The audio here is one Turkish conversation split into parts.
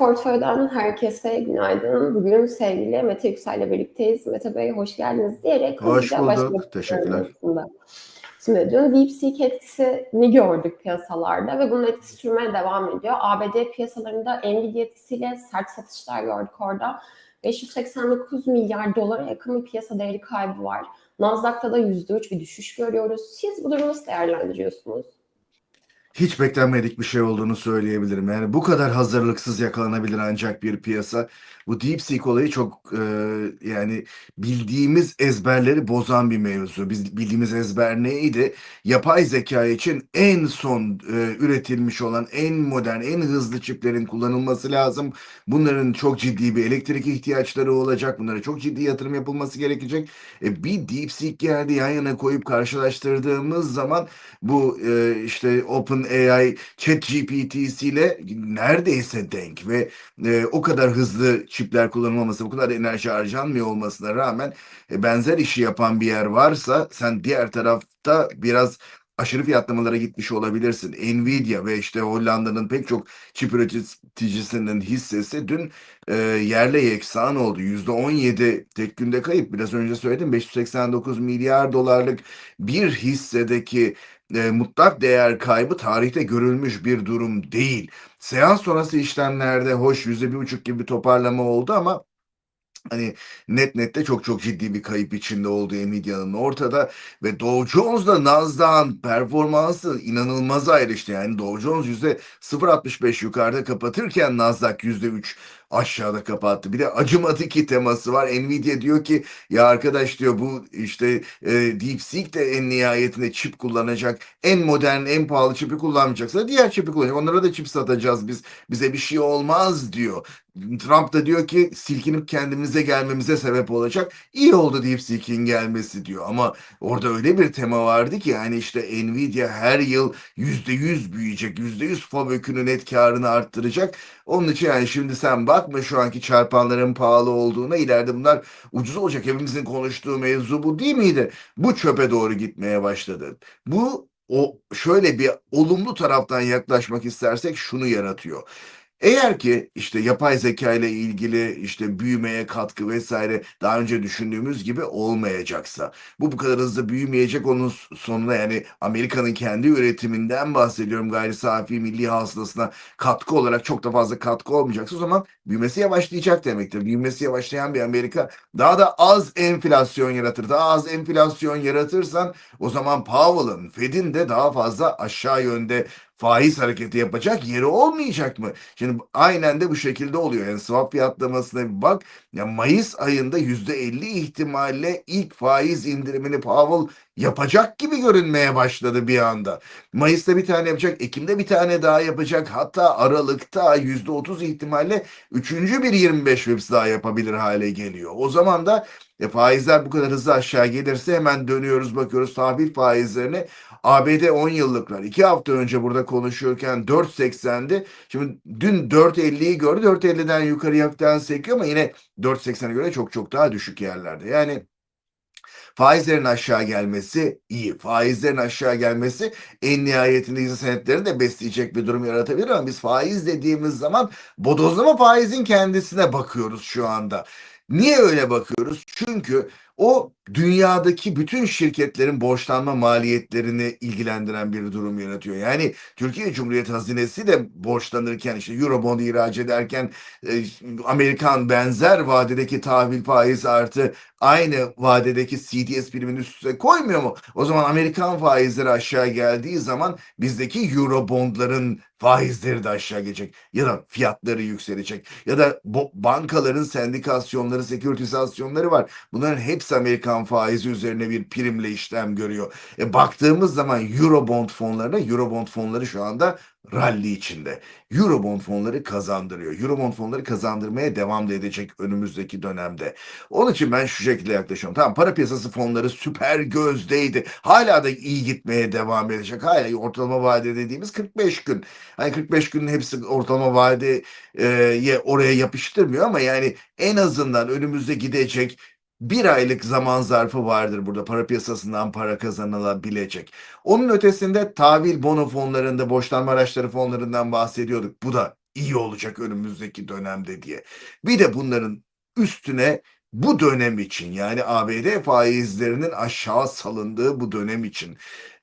Portföy'den herkese günaydın. Bugün sevgili Mete Yüksel'le birlikteyiz. Mete Bey hoş geldiniz diyerek Hoş bulduk. Teşekkürler. aslında. Şimdi dün DeepSeek etkisini gördük piyasalarda ve bunun etkisi sürmeye devam ediyor. ABD piyasalarında Nvidia etkisiyle sert satışlar gördük orada. 589 milyar dolara yakın bir piyasa değeri kaybı var. Nasdaq'ta da %3 bir düşüş görüyoruz. Siz bu durumu nasıl değerlendiriyorsunuz? Hiç beklenmedik bir şey olduğunu söyleyebilirim. Yani bu kadar hazırlıksız yakalanabilir ancak bir piyasa. Bu DeepSeek olayı çok e, yani bildiğimiz ezberleri bozan bir mevzu. Biz bildiğimiz ezber neydi? Yapay zeka için en son e, üretilmiş olan en modern, en hızlı çiplerin kullanılması lazım. Bunların çok ciddi bir elektrik ihtiyaçları olacak. Bunlara çok ciddi yatırım yapılması gerekecek. E, bir DeepSeek geldi yan yana koyup karşılaştırdığımız zaman bu e, işte OpenAI ChatGPT'siyle neredeyse denk ve e, o kadar hızlı çipler kullanılmaması, bu kadar enerji harcanmıyor olmasına rağmen e, benzer işi yapan bir yer varsa sen diğer tarafta biraz aşırı fiyatlamalara gitmiş olabilirsin. Nvidia ve işte Hollanda'nın pek çok çip üreticisinin hissesi dün e, yerle yeksan oldu. %17 tek günde kayıp. Biraz önce söyledim 589 milyar dolarlık bir hissedeki e, mutlak değer kaybı tarihte görülmüş bir durum değil. Seans sonrası işlemlerde hoş yüzde bir buçuk gibi toparlama oldu ama hani net nette çok çok ciddi bir kayıp içinde olduğu Nvidia'nın ortada ve Dow Jones'la Nasdaq'ın performansı inanılmaz ayrıştı. Yani Dow Jones yüzde 0.65 yukarıda kapatırken Nasdaq yüzde 3 aşağıda kapattı. Bir de acımadı ki teması var. Nvidia diyor ki ya arkadaş diyor bu işte e, DeepSeek de en nihayetinde çip kullanacak. En modern, en pahalı çipi kullanmayacaksa diğer çipi kullanacak. Onlara da çip satacağız biz. Bize bir şey olmaz diyor. Trump da diyor ki silkinip kendimize gelmemize sebep olacak. İyi oldu DeepSeek'in gelmesi diyor. Ama orada öyle bir tema vardı ki yani işte Nvidia her yıl %100 büyüyecek. %100 FOBÖK'ünün net karını arttıracak. Onun için yani şimdi sen bakma şu anki çarpanların pahalı olduğuna ileride bunlar ucuz olacak. Hepimizin konuştuğu mevzu bu değil miydi? Bu çöpe doğru gitmeye başladı. Bu o şöyle bir olumlu taraftan yaklaşmak istersek şunu yaratıyor. Eğer ki işte yapay zeka ile ilgili işte büyümeye katkı vesaire daha önce düşündüğümüz gibi olmayacaksa bu bu kadar hızlı büyümeyecek onun sonuna yani Amerika'nın kendi üretiminden bahsediyorum gayri safi milli hasılasına katkı olarak çok da fazla katkı olmayacaksa o zaman büyümesi yavaşlayacak demektir. Büyümesi yavaşlayan bir Amerika daha da az enflasyon yaratır. Daha az enflasyon yaratırsan o zaman Powell'ın, Fed'in de daha fazla aşağı yönde faiz hareketi yapacak yeri olmayacak mı? Şimdi aynen de bu şekilde oluyor. Yani swap fiyatlamasına bir bak. Ya Mayıs ayında %50 ihtimalle ilk faiz indirimini Powell yapacak gibi görünmeye başladı bir anda. Mayıs'ta bir tane yapacak, Ekim'de bir tane daha yapacak. Hatta Aralık'ta %30 ihtimalle üçüncü bir 25 pips daha yapabilir hale geliyor. O zaman da e, faizler bu kadar hızlı aşağı gelirse hemen dönüyoruz bakıyoruz tahvil faizlerine. ABD 10 yıllıklar 2 hafta önce burada konuşuyorken 4.80'di. Şimdi dün 4.50'yi gördü. 4.50'den yukarı yaktan sekiyor ama yine 4.80'e göre çok çok daha düşük yerlerde. Yani Faizlerin aşağı gelmesi iyi. Faizlerin aşağı gelmesi en nihayetinde hisse senetlerini de besleyecek bir durum yaratabilir ama biz faiz dediğimiz zaman bodozlama faizin kendisine bakıyoruz şu anda. Niye öyle bakıyoruz? Çünkü o dünyadaki bütün şirketlerin borçlanma maliyetlerini ilgilendiren bir durum yaratıyor. Yani Türkiye Cumhuriyeti hazinesi de borçlanırken işte Eurobond ihraç ederken e, Amerikan benzer vadedeki tahvil faiz artı aynı vadedeki CDS priminin üstüne koymuyor mu? O zaman Amerikan faizleri aşağı geldiği zaman bizdeki Eurobondların faizleri de aşağı gelecek ya da fiyatları yükselecek ya da bankaların sendikasyonları, seküritizasyonları var. Bunların hepsi Amerikan faizi üzerine bir primle işlem görüyor. E baktığımız zaman Eurobond fonlarına, Eurobond fonları şu anda rally içinde. Eurobond fonları kazandırıyor. Eurobond fonları kazandırmaya devam da edecek önümüzdeki dönemde. Onun için ben şu şekilde yaklaşıyorum. Tamam para piyasası fonları süper gözdeydi. Hala da iyi gitmeye devam edecek. Hala ortalama vade dediğimiz 45 gün. Hani 45 günün hepsi ortalama vadeye oraya yapıştırmıyor ama yani en azından önümüzde gidecek bir aylık zaman zarfı vardır burada para piyasasından para kazanılabilecek. Onun ötesinde tahvil bono fonlarında borçlanma araçları fonlarından bahsediyorduk. Bu da iyi olacak önümüzdeki dönemde diye. Bir de bunların üstüne bu dönem için yani ABD faizlerinin aşağı salındığı bu dönem için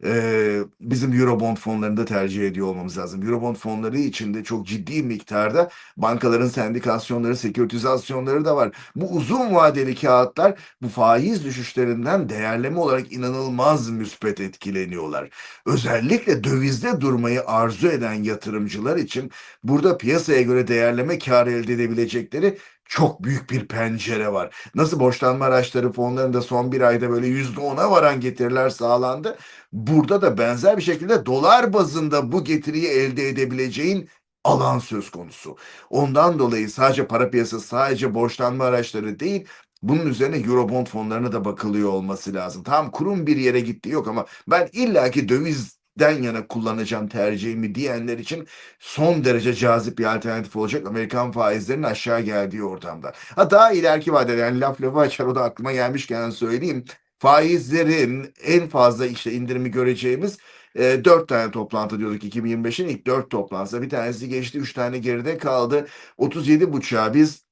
e, bizim Eurobond fonlarını da tercih ediyor olmamız lazım. Eurobond fonları içinde çok ciddi miktarda bankaların sendikasyonları, seküritizasyonları da var. Bu uzun vadeli kağıtlar bu faiz düşüşlerinden değerleme olarak inanılmaz müspet etkileniyorlar. Özellikle dövizde durmayı arzu eden yatırımcılar için burada piyasaya göre değerleme kar elde edebilecekleri çok büyük bir pencere var. Nasıl borçlanma araçları fonlarında son bir ayda böyle yüzde ona varan getiriler sağlandı. Burada da benzer bir şekilde dolar bazında bu getiriyi elde edebileceğin alan söz konusu. Ondan dolayı sadece para piyasası, sadece borçlanma araçları değil, bunun üzerine Eurobond fonlarına da bakılıyor olması lazım. Tam kurum bir yere gitti yok ama ben illaki dövizden yana kullanacağım tercihimi diyenler için son derece cazip bir alternatif olacak Amerikan faizlerinin aşağı geldiği ortamda. Ha daha ileriki vadede yani laf lafı açar o da aklıma gelmişken söyleyeyim. Faizlerin en fazla işte indirimi göreceğimiz e, 4 tane toplantı diyorduk 2025'in ilk 4 toplantısı. Bir tanesi geçti 3 tane geride kaldı. 37 buçuğa biz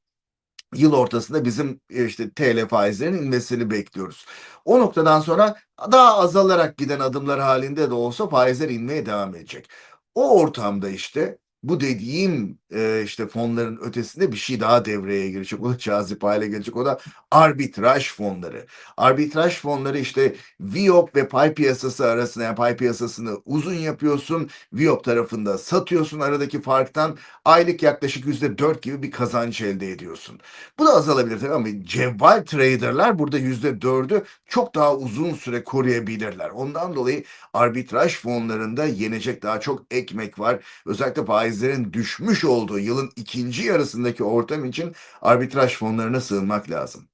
yıl ortasında bizim e, işte TL faizlerinin inmesini bekliyoruz. O noktadan sonra daha azalarak giden adımlar halinde de olsa faizler inmeye devam edecek. O ortamda işte bu dediğim e, işte fonların ötesinde bir şey daha devreye girecek. O da cazip hale gelecek. O da arbitraj fonları. Arbitraj fonları işte VIOP ve pay piyasası arasında yani pay piyasasını uzun yapıyorsun. VIOP tarafında satıyorsun. Aradaki farktan aylık yaklaşık yüzde dört gibi bir kazanç elde ediyorsun. Bu da azalabilir tabii ama cevval traderlar burada yüzde dördü çok daha uzun süre koruyabilirler. Ondan dolayı arbitraj fonlarında yenecek daha çok ekmek var. Özellikle faizlerin düşmüş olduğu yılın ikinci yarısındaki ortam için arbitraj fonlarına sığınmak lazım.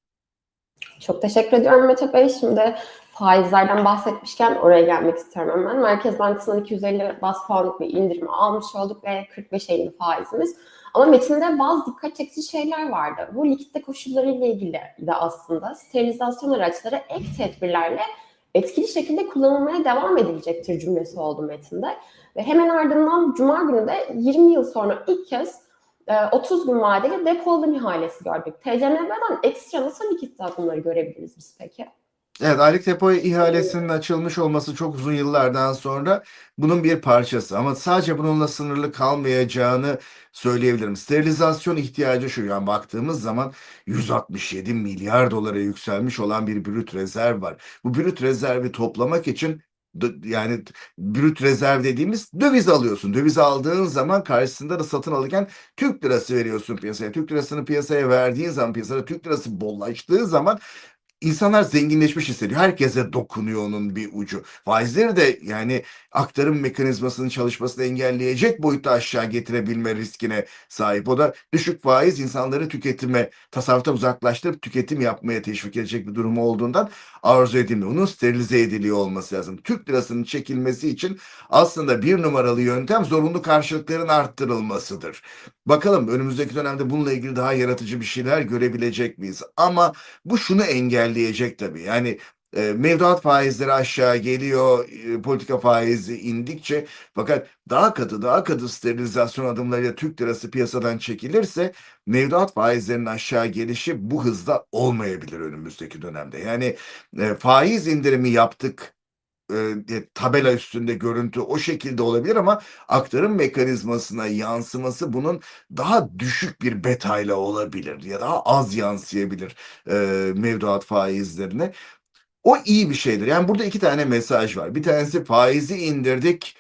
Çok teşekkür ediyorum Mete Bey. Şimdi faizlerden bahsetmişken oraya gelmek istiyorum hemen. Merkez Bankası'ndan 250 bas puanlık bir indirimi almış olduk ve 45'e indi faizimiz. Ama metinde bazı dikkat çekici şeyler vardı. Bu likitte koşullarıyla ilgili de aslında sterilizasyon araçları ek tedbirlerle etkili şekilde kullanılmaya devam edilecektir cümlesi oldu metinde. Ve hemen ardından Cuma günü de 20 yıl sonra ilk kez e, 30 gün vadeli depo alım ihalesi gördük. TCMB'den ekstra nasıl likitte adımları görebiliriz biz peki? Evet, aylık depo ihalesinin açılmış olması çok uzun yıllardan sonra bunun bir parçası. Ama sadece bununla sınırlı kalmayacağını söyleyebilirim. Sterilizasyon ihtiyacı şu. Yani baktığımız zaman 167 milyar dolara yükselmiş olan bir brüt rezerv var. Bu brüt rezervi toplamak için yani brüt rezerv dediğimiz döviz alıyorsun. Döviz aldığın zaman karşısında da satın alırken Türk lirası veriyorsun piyasaya. Türk lirasını piyasaya verdiğin zaman piyasada Türk lirası bollaştığı zaman İnsanlar zenginleşmiş hissediyor. Herkese dokunuyor onun bir ucu. Faizleri de yani aktarım mekanizmasının çalışmasını engelleyecek boyutta aşağı getirebilme riskine sahip. O da düşük faiz insanları tüketime, tasarruftan uzaklaştırıp tüketim yapmaya teşvik edecek bir durumu olduğundan arzu edilmiyor. Onun sterilize ediliyor olması lazım. Türk lirasının çekilmesi için aslında bir numaralı yöntem zorunlu karşılıkların arttırılmasıdır. Bakalım önümüzdeki dönemde bununla ilgili daha yaratıcı bir şeyler görebilecek miyiz? Ama bu şunu engelleyecek tabii. Yani mevduat faizleri aşağı geliyor, politika faizi indikçe fakat daha katı daha katı sterilizasyon adımlarıyla Türk lirası piyasadan çekilirse mevduat faizlerinin aşağı gelişi bu hızda olmayabilir önümüzdeki dönemde. Yani faiz indirimi yaptık tabela üstünde görüntü o şekilde olabilir ama aktarım mekanizmasına yansıması bunun daha düşük bir betayla olabilir ya daha az yansıyabilir e, mevduat faizlerine. O iyi bir şeydir. Yani burada iki tane mesaj var. Bir tanesi faizi indirdik.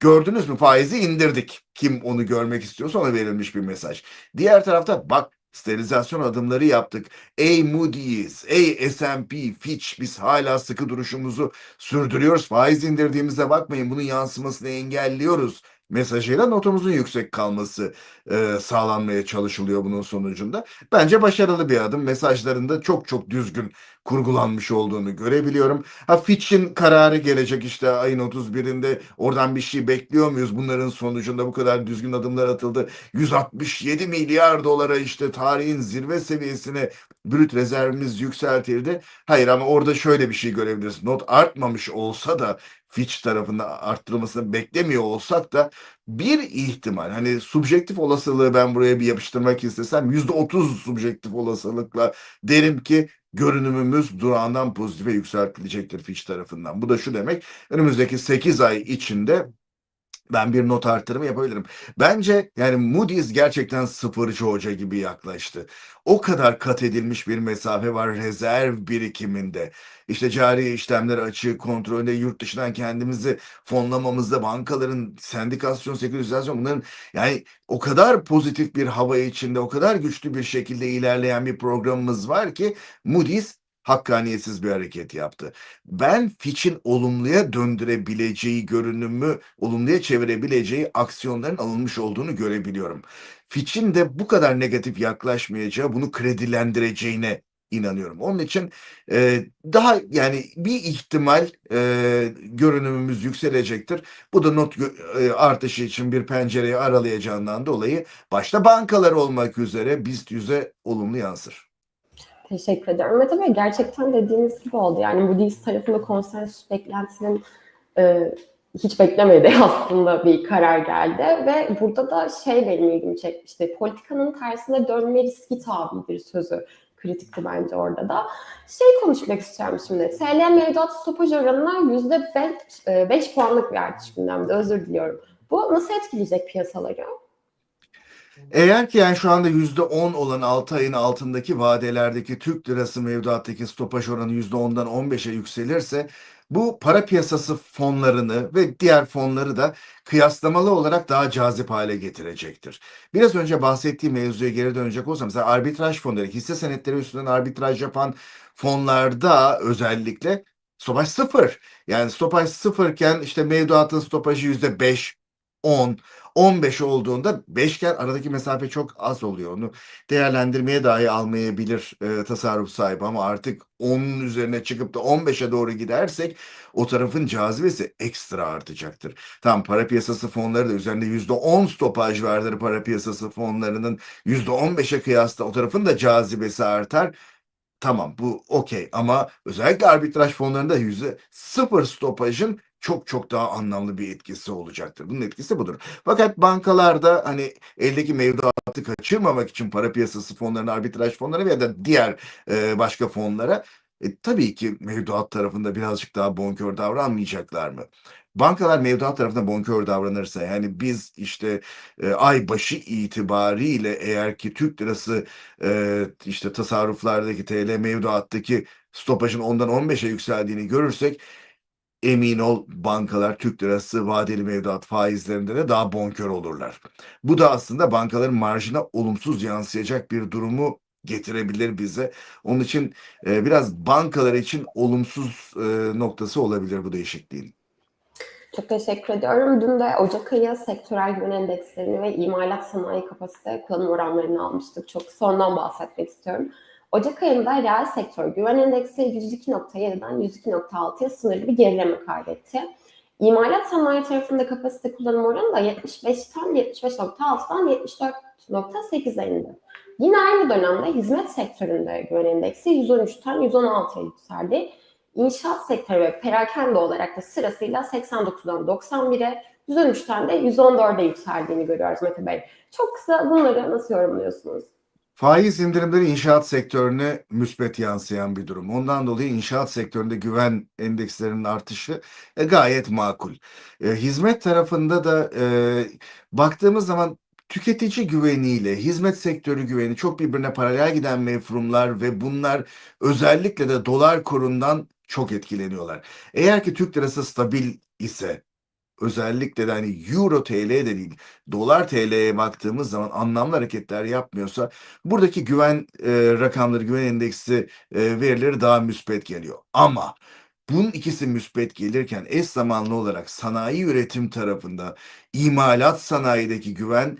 Gördünüz mü faizi indirdik. Kim onu görmek istiyorsa ona verilmiş bir mesaj. Diğer tarafta bak sterilizasyon adımları yaptık. Ey Moody's, ey S&P, Fitch biz hala sıkı duruşumuzu sürdürüyoruz. Faiz indirdiğimize bakmayın bunun yansımasını engelliyoruz mesajıyla notumuzun yüksek kalması e, sağlanmaya çalışılıyor bunun sonucunda. Bence başarılı bir adım. Mesajlarında çok çok düzgün kurgulanmış olduğunu görebiliyorum. Ha Fitch'in kararı gelecek işte ayın 31'inde. Oradan bir şey bekliyor muyuz? Bunların sonucunda bu kadar düzgün adımlar atıldı. 167 milyar dolara işte tarihin zirve seviyesine brüt rezervimiz yükseltildi. Hayır ama orada şöyle bir şey görebiliriz. Not artmamış olsa da Fitch tarafından arttırılmasını beklemiyor olsak da bir ihtimal hani subjektif olasılığı ben buraya bir yapıştırmak istesem %30 subjektif olasılıkla derim ki görünümümüz durağından pozitife yükseltilecektir Fitch tarafından. Bu da şu demek önümüzdeki 8 ay içinde ben bir not artırımı yapabilirim. Bence yani Moody's gerçekten sıfırcı hoca gibi yaklaştı. O kadar kat edilmiş bir mesafe var rezerv birikiminde. İşte cari işlemler açığı kontrolünde yurt dışından kendimizi fonlamamızda bankaların sendikasyon, seküritizasyon bunların yani o kadar pozitif bir hava içinde o kadar güçlü bir şekilde ilerleyen bir programımız var ki Moody's hakkaniyetsiz bir hareket yaptı. Ben Fitch'in olumluya döndürebileceği görünümü, olumluya çevirebileceği aksiyonların alınmış olduğunu görebiliyorum. Fitch'in de bu kadar negatif yaklaşmayacağı, bunu kredilendireceğine inanıyorum. Onun için e, daha yani bir ihtimal e, görünümümüz yükselecektir. Bu da not e, artışı için bir pencereyi aralayacağından dolayı başta bankalar olmak üzere BIST yüze olumlu yansır. Teşekkür ederim. Mete Bey gerçekten dediğiniz gibi oldu. Yani Moody's tarafında konsensüs beklentisinin e, hiç beklemediği aslında bir karar geldi ve burada da şey benim ilgimi çekmişti. Politikanın tersine dönme riski tabidir sözü kritikti bence orada da. Şey konuşmak istiyorum şimdi. TL mevduat stopaj oranına yüzde beş puanlık bir artış gündemde. Özür diliyorum. Bu nasıl etkileyecek piyasaları? Eğer ki yani şu anda %10 olan 6 ayın altındaki vadelerdeki Türk lirası mevduattaki stopaj oranı %10'dan 15'e yükselirse bu para piyasası fonlarını ve diğer fonları da kıyaslamalı olarak daha cazip hale getirecektir. Biraz önce bahsettiğim mevzuya geri dönecek olsam mesela arbitraj fonları, hisse senetleri üstünden arbitraj yapan fonlarda özellikle stopaj sıfır. Yani stopaj sıfırken işte mevduatın stopajı %5, 10, 15 olduğunda beşgen aradaki mesafe çok az oluyor. Onu değerlendirmeye dahi almayabilir e, tasarruf sahibi ama artık 10'un üzerine çıkıp da 15'e doğru gidersek o tarafın cazibesi ekstra artacaktır. Tam para piyasası fonları da üzerinde %10 stopaj vardır para piyasası fonlarının %15'e kıyasla o tarafın da cazibesi artar. Tamam bu okey ama özellikle arbitraj fonlarında yüzde sıfır stopajın çok çok daha anlamlı bir etkisi olacaktır. Bunun etkisi budur. Fakat bankalarda hani eldeki mevduatı kaçırmamak için para piyasası fonlarına, arbitraj fonlarına veya da diğer e, başka fonlara e, tabii ki mevduat tarafında birazcık daha bonkör davranmayacaklar mı? Bankalar mevduat tarafında bonkör davranırsa yani biz işte e, ay başı itibariyle eğer ki Türk lirası e, işte tasarruflardaki TL mevduattaki stopajın ondan 15'e yükseldiğini görürsek emin ol bankalar Türk lirası vadeli mevduat faizlerinde de daha bonkör olurlar. Bu da aslında bankaların marjına olumsuz yansıyacak bir durumu getirebilir bize. Onun için e, biraz bankalar için olumsuz e, noktası olabilir bu değişikliğin. Çok teşekkür ediyorum. Dün de Ocak ayı sektörel güven endekslerini ve imalat sanayi kapasite kullanım oranlarını almıştık. Çok kısa ondan bahsetmek istiyorum. Ocak ayında reel sektör güven endeksi 102.7'den 102.6'ya sınırlı bir gerileme kaydetti. İmalat sanayi tarafında kapasite kullanım oranı da 75'ten 75.6'dan 74.8'e indi. Yine aynı dönemde hizmet sektöründe güven endeksi 113'ten 116'ya yükseldi. İnşaat sektörü ve perakende olarak da sırasıyla 89'dan 91'e, 113'ten de 114'e yükseldiğini görüyoruz Mete Bey. Çok kısa bunları nasıl yorumluyorsunuz? Faiz indirimleri inşaat sektörüne müspet yansıyan bir durum. Ondan dolayı inşaat sektöründe güven endekslerinin artışı e, gayet makul. E, hizmet tarafında da e, baktığımız zaman tüketici güveniyle hizmet sektörü güveni çok birbirine paralel giden mefhumlar ve bunlar özellikle de dolar kurundan çok etkileniyorlar. Eğer ki Türk lirası stabil ise özellikle de hani euro TL de değil dolar TL'ye baktığımız zaman anlamlı hareketler yapmıyorsa buradaki güven e, rakamları güven endeksi e, verileri daha müspet geliyor. Ama bunun ikisi müspet gelirken eş zamanlı olarak sanayi üretim tarafında imalat sanayideki güven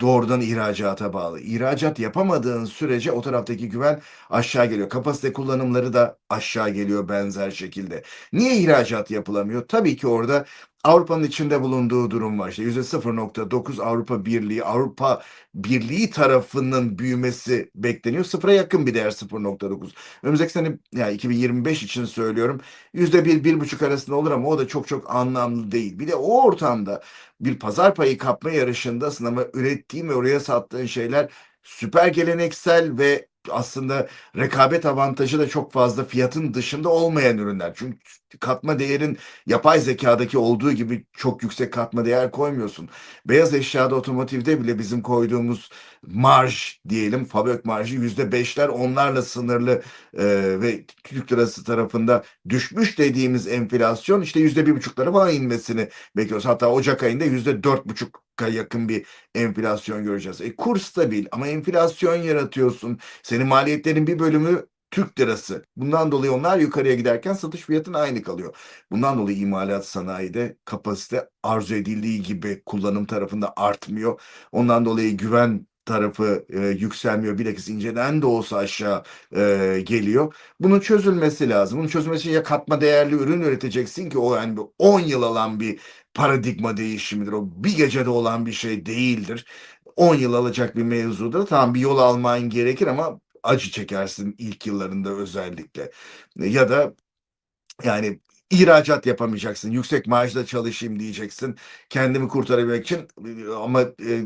doğrudan ihracata bağlı. İhracat yapamadığın sürece o taraftaki güven aşağı geliyor. Kapasite kullanımları da aşağı geliyor benzer şekilde. Niye ihracat yapılamıyor? Tabii ki orada Avrupa'nın içinde bulunduğu durum var. İşte %0.9 Avrupa Birliği, Avrupa Birliği tarafının büyümesi bekleniyor. Sıfıra yakın bir değer 0.9. Önümüzdeki sene yani 2025 için söylüyorum. %1 1.5 arasında olur ama o da çok çok anlamlı değil. Bir de o ortamda bir pazar payı kapma yarışındasın ama ürettiğin ve oraya sattığın şeyler süper geleneksel ve aslında rekabet avantajı da çok fazla fiyatın dışında olmayan ürünler. Çünkü katma değerin yapay zekadaki olduğu gibi çok yüksek katma değer koymuyorsun. Beyaz eşyada otomotivde bile bizim koyduğumuz marj diyelim fabrik marjı yüzde beşler onlarla sınırlı e, ve Türk lirası tarafında düşmüş dediğimiz enflasyon işte yüzde bir buçuklara falan inmesini bekliyoruz. Hatta Ocak ayında yüzde dört buçuka yakın bir enflasyon göreceğiz. E, kur stabil ama enflasyon yaratıyorsun. Senin maliyetlerin bir bölümü Türk lirası. Bundan dolayı onlar yukarıya giderken satış fiyatın aynı kalıyor. Bundan dolayı imalat sanayide kapasite arzu edildiği gibi kullanım tarafında artmıyor. Ondan dolayı güven tarafı e, yükselmiyor. Bilakis inceden de olsa aşağı e, geliyor. Bunun çözülmesi lazım. Bunun çözülmesi için ya katma değerli ürün üreteceksin ki o yani bir 10 yıl alan bir paradigma değişimidir. O bir gecede olan bir şey değildir. 10 yıl alacak bir mevzudur. Tamam bir yol alman gerekir ama acı çekersin ilk yıllarında özellikle. Ya da yani ihracat yapamayacaksın. Yüksek maaşla çalışayım diyeceksin. Kendimi kurtarabilmek için ama e,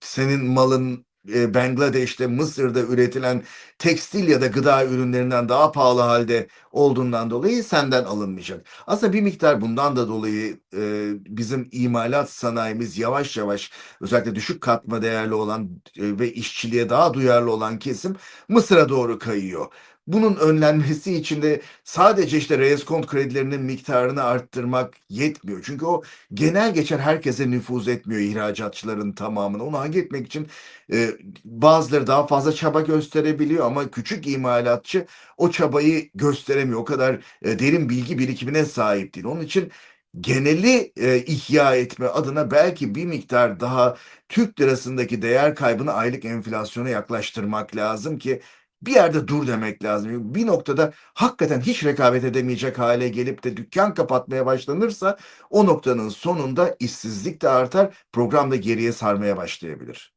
senin malın e, Bangladeş'te, Mısır'da üretilen tekstil ya da gıda ürünlerinden daha pahalı halde olduğundan dolayı senden alınmayacak. Aslında bir miktar bundan da dolayı e, bizim imalat sanayimiz yavaş yavaş özellikle düşük katma değerli olan e, ve işçiliğe daha duyarlı olan kesim Mısır'a doğru kayıyor. Bunun önlenmesi için de sadece işte reskont kredilerinin miktarını arttırmak yetmiyor. Çünkü o genel geçer herkese nüfuz etmiyor ihracatçıların tamamına. Onu hak etmek için e, bazıları daha fazla çaba gösterebiliyor ama küçük imalatçı o çabayı gösteremiyor. O kadar e, derin bilgi birikimine sahip değil. Onun için geneli e, ihya etme adına belki bir miktar daha Türk lirasındaki değer kaybını aylık enflasyona yaklaştırmak lazım ki bir yerde dur demek lazım. Bir noktada hakikaten hiç rekabet edemeyecek hale gelip de dükkan kapatmaya başlanırsa o noktanın sonunda işsizlik de artar, program da geriye sarmaya başlayabilir.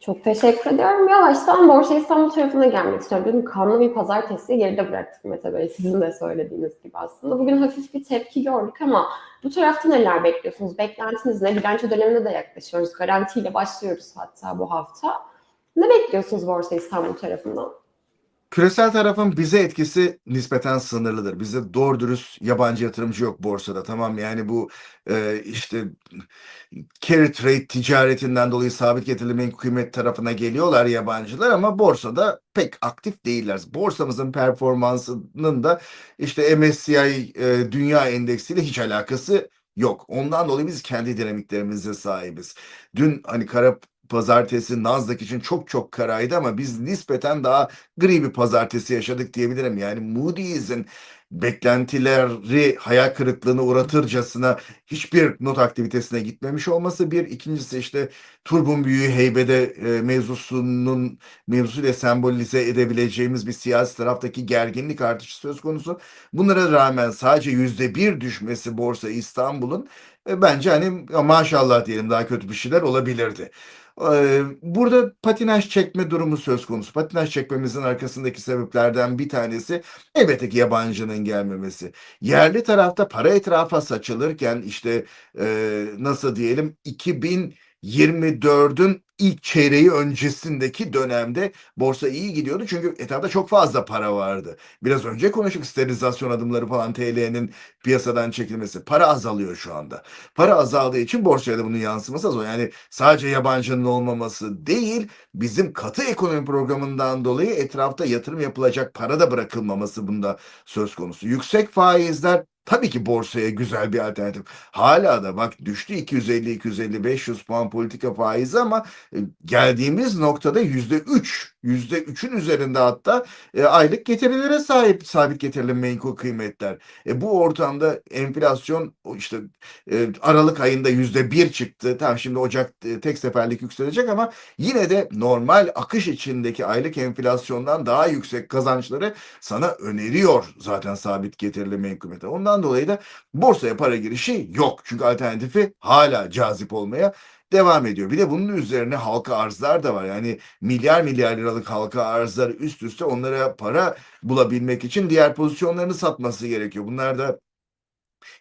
Çok teşekkür ediyorum. Yavaştan Borsa İstanbul tarafına gelmek istiyorum. Dün kanlı bir pazartesi geride bıraktık Mete Bey. Sizin de söylediğiniz gibi aslında. Bugün hafif bir tepki gördük ama bu tarafta neler bekliyorsunuz? Beklentiniz ne? Bilanço dönemine de yaklaşıyoruz. Garantiyle başlıyoruz hatta bu hafta. Ne bekliyorsunuz Borsa İstanbul tarafından? Küresel tarafın bize etkisi nispeten sınırlıdır. Bizde doğru dürüst yabancı yatırımcı yok borsada. Tamam yani bu e, işte carry trade ticaretinden dolayı sabit getirili kıymet tarafına geliyorlar yabancılar ama borsada pek aktif değiller. Borsamızın performansının da işte MSCI e, dünya endeksiyle hiç alakası yok. Ondan dolayı biz kendi dinamiklerimize sahibiz. Dün hani kara pazartesi Nasdaq için çok çok karaydı ama biz nispeten daha gri bir pazartesi yaşadık diyebilirim. Yani Moody's'in beklentileri hayal kırıklığına uğratırcasına hiçbir not aktivitesine gitmemiş olması bir. ikincisi işte turbun büyüğü heybede e, mevzusunun mevzuyla sembolize edebileceğimiz bir siyasi taraftaki gerginlik artışı söz konusu. Bunlara rağmen sadece yüzde bir düşmesi Borsa İstanbul'un e, bence hani maşallah diyelim daha kötü bir şeyler olabilirdi. Ee, Burada patinaj çekme durumu söz konusu. Patinaj çekmemizin arkasındaki sebeplerden bir tanesi elbette ki yabancının gelmemesi. Yerli tarafta para etrafa saçılırken işte e, nasıl diyelim 2024'ün ilk çeyreği öncesindeki dönemde borsa iyi gidiyordu. Çünkü etrafta çok fazla para vardı. Biraz önce konuştuk sterilizasyon adımları falan TL'nin piyasadan çekilmesi. Para azalıyor şu anda. Para azaldığı için borsaya da bunun yansıması az. Yani sadece yabancının olmaması değil, bizim katı ekonomi programından dolayı etrafta yatırım yapılacak para da bırakılmaması bunda söz konusu. Yüksek faizler Tabii ki borsaya güzel bir alternatif. Hala da bak düştü 250 250 500 puan politika faizi ama e, geldiğimiz noktada yüzde üç yüzde üçün üzerinde hatta e, aylık getirilere sahip sabit getirili menkul kıymetler. E, bu ortamda enflasyon işte e, Aralık ayında yüzde bir çıktı. Tamam şimdi Ocak tek seferlik yükselecek ama yine de normal akış içindeki aylık enflasyondan daha yüksek kazançları sana öneriyor zaten sabit getirili menkul kıymetler. Ondan Bundan dolayı da borsaya para girişi yok. Çünkü alternatifi hala cazip olmaya devam ediyor. Bir de bunun üzerine halka arzlar da var. Yani milyar milyar liralık halka arzlar üst üste onlara para bulabilmek için diğer pozisyonlarını satması gerekiyor. Bunlar da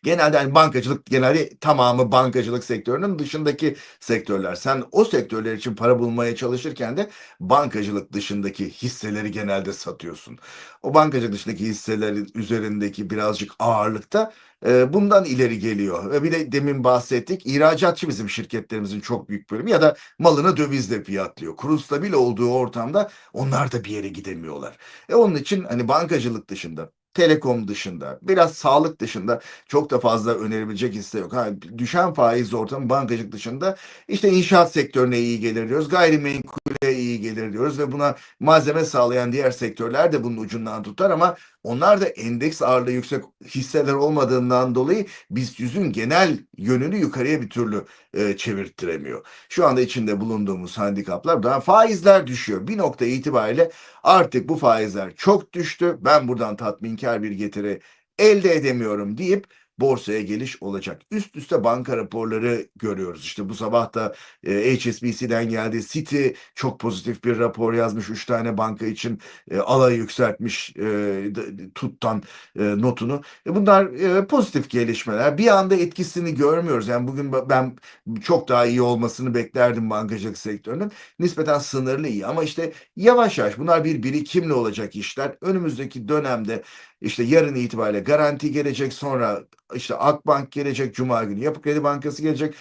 genelde hani bankacılık genelde tamamı bankacılık sektörünün dışındaki sektörler. Sen o sektörler için para bulmaya çalışırken de bankacılık dışındaki hisseleri genelde satıyorsun. O bankacılık dışındaki hisselerin üzerindeki birazcık ağırlıkta e, bundan ileri geliyor. Ve bir de demin bahsettik ihracatçı bizim şirketlerimizin çok büyük bölümü ya da malını dövizle fiyatlıyor. Kuru stabil olduğu ortamda onlar da bir yere gidemiyorlar. E onun için hani bankacılık dışında telekom dışında, biraz sağlık dışında çok da fazla önerebilecek hisse yok. Ha, düşen faiz ortamı bankacılık dışında işte inşaat sektörüne iyi gelir diyoruz, gayrimenkule iyi gelir diyoruz ve buna malzeme sağlayan diğer sektörler de bunun ucundan tutar ama onlar da endeks ağırlığı yüksek hisseler olmadığından dolayı BIST 100'ün genel yönünü yukarıya bir türlü e, çevirttiremiyor. Şu anda içinde bulunduğumuz handikaplar daha faizler düşüyor. Bir nokta itibariyle artık bu faizler çok düştü. Ben buradan tatminkar bir getiri elde edemiyorum deyip borsaya geliş olacak. Üst üste banka raporları görüyoruz. İşte bu sabah da e, HSBC'den geldi. Citi çok pozitif bir rapor yazmış. Üç tane banka için e, alay yükseltmiş e, tuttan e, notunu. E, bunlar e, pozitif gelişmeler. Bir anda etkisini görmüyoruz. Yani bugün ben çok daha iyi olmasını beklerdim bankacılık sektörünün. Nispeten sınırlı iyi ama işte yavaş yavaş bunlar bir birikimle olacak işler. Önümüzdeki dönemde işte yarın itibariyle garanti gelecek sonra işte Akbank gelecek Cuma günü Yapı Kredi Bankası gelecek.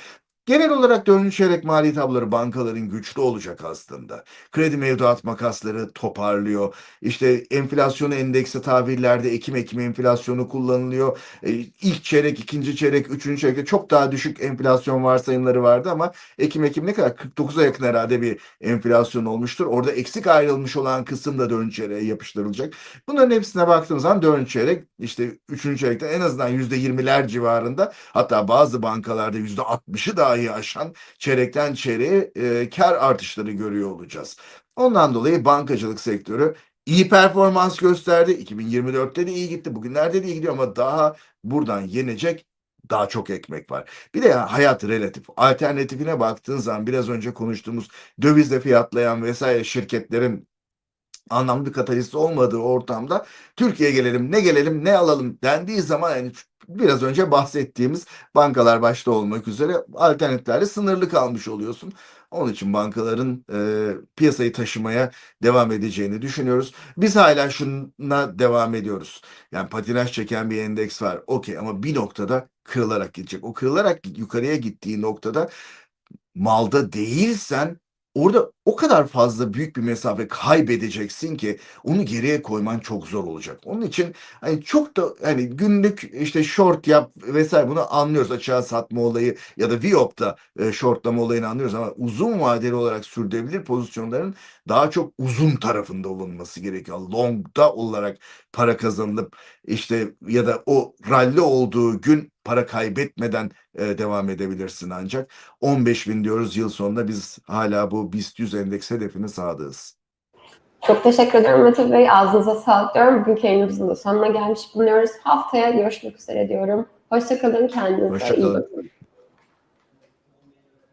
Genel olarak dördüncü çeyrek mali tabloları bankaların güçlü olacak aslında. Kredi mevduat makasları toparlıyor. İşte enflasyon endeksi tabirlerde Ekim Ekim enflasyonu kullanılıyor. E, ilk çeyrek, ikinci çeyrek, üçüncü çeyrekte çok daha düşük enflasyon varsayımları vardı ama Ekim Ekim ne kadar? 49'a yakın herhalde bir enflasyon olmuştur. Orada eksik ayrılmış olan kısım da dördüncü yapıştırılacak. Bunların hepsine baktığımız zaman dördüncü işte üçüncü çeyrekte en azından yüzde yirmiler civarında hatta bazı bankalarda yüzde altmışı dahi aşan çeyrekten çeyreğe e, kar artışları görüyor olacağız. Ondan dolayı bankacılık sektörü iyi performans gösterdi. 2024'te de iyi gitti. Bugünlerde de iyi gidiyor ama daha buradan yenecek daha çok ekmek var. Bir de hayat relatif. Alternatifine baktığın zaman biraz önce konuştuğumuz dövizle fiyatlayan vesaire şirketlerin anlamlı katalist olmadığı ortamda Türkiye'ye gelelim ne gelelim ne alalım dendiği zaman yani biraz önce bahsettiğimiz bankalar başta olmak üzere alternatiflerle sınırlı kalmış oluyorsun. Onun için bankaların e, piyasayı taşımaya devam edeceğini düşünüyoruz. Biz hala şuna devam ediyoruz. Yani patinaj çeken bir endeks var. Okey ama bir noktada kırılarak gidecek. O kırılarak yukarıya gittiği noktada malda değilsen orada o kadar fazla büyük bir mesafe kaybedeceksin ki onu geriye koyman çok zor olacak. Onun için hani çok da hani günlük işte short yap vesaire bunu anlıyoruz. Açığa satma olayı ya da VIOP'ta e, shortlama olayını anlıyoruz ama uzun vadeli olarak sürdürülebilir pozisyonların daha çok uzun tarafında olunması gerekiyor. Long'da olarak para kazanılıp işte ya da o rally olduğu gün para kaybetmeden e, devam edebilirsin ancak 15 bin diyoruz yıl sonunda biz hala bu BIST 100 endeks hedefine sadığız. Çok teşekkür ederim Mete Bey. Ağzınıza sağlık diyorum. Bugünkü yayınımızın da sonuna gelmiş bulunuyoruz. Haftaya görüşmek üzere diyorum. Hoşçakalın. Kendinize Hoşça iyi bakın.